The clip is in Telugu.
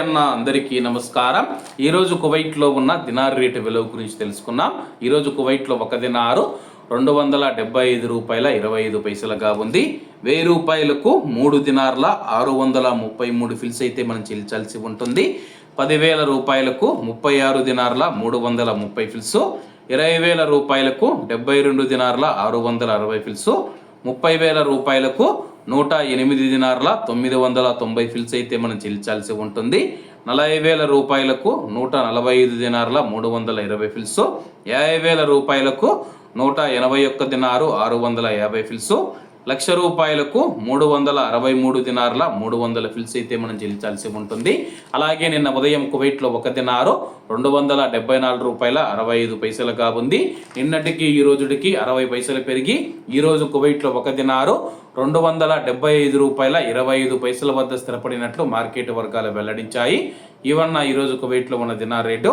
అన్న అందరికీ నమస్కారం. ఈరోజు కువైట్లో ఉన్న దినార్ రేటు విలువ గురించి తెలుసుకున్నాం. ఈరోజు కువైట్లో ఒక దినారు రెండు వందల డెబ్బై ఐదు రూపాయల ఇరవై ఐదు పైసలుగా ఉంది. వెయ్యి రూపాయలకు మూడు దినార్ల ఆరు వందల ముప్పై మూడు ఫిల్స్ అయితే మనం చెల్లించాల్సి ఉంటుంది. పదివేల రూపాయలకు ముప్పై ఆరు దినార్ల మూడు వందల ముప్పై ఫిల్స్ ఇరవై వేల రూపాయలకు డెబ్బై రెండు దినార్ల ఆరు వందల అరవై ఫిల్స్ ముప్పై వేల రూపాయలకు నూట ఎనిమిది దినార్ల తొమ్మిది వందల తొంభై ఫిల్స్ అయితే మనం చెల్లించాల్సి ఉంటుంది. నలభై వేల రూపాయలకు నూట నలభై ఐదు దినార్ల మూడు వందల ఇరవై ఫిల్స్ యాభై వేల రూపాయలకు నూట ఎనభై ఒక్క దినారు ఆరు వందల యాభై ఫిల్స్ లక్ష రూపాయలకు మూడు వందల అరవై మూడు దినార్ల మూడు వందల ఫిల్స్ అయితే మనం చెల్లించాల్సి ఉంటుంది. అలాగే నిన్న ఉదయం కువైట్లో ఒక దినారు రెండు వందల డెబ్బై నాలుగు రూపాయల అరవై ఐదు పైసలుగా ఉంది. నిన్నటికి ఈ రోజుడికి అరవై పైసలు పెరిగి ఈరోజు కువైట్లో ఒక దినారు రెండు వందల డెబ్బై ఐదు రూపాయల ఇరవై ఐదు పైసల వద్ద స్థిరపడినట్లు మార్కెట్ వర్గాలు వెల్లడించాయి. ఇవన్న ఈరోజు కువైట్లో ఉన్న దినార్ రేటు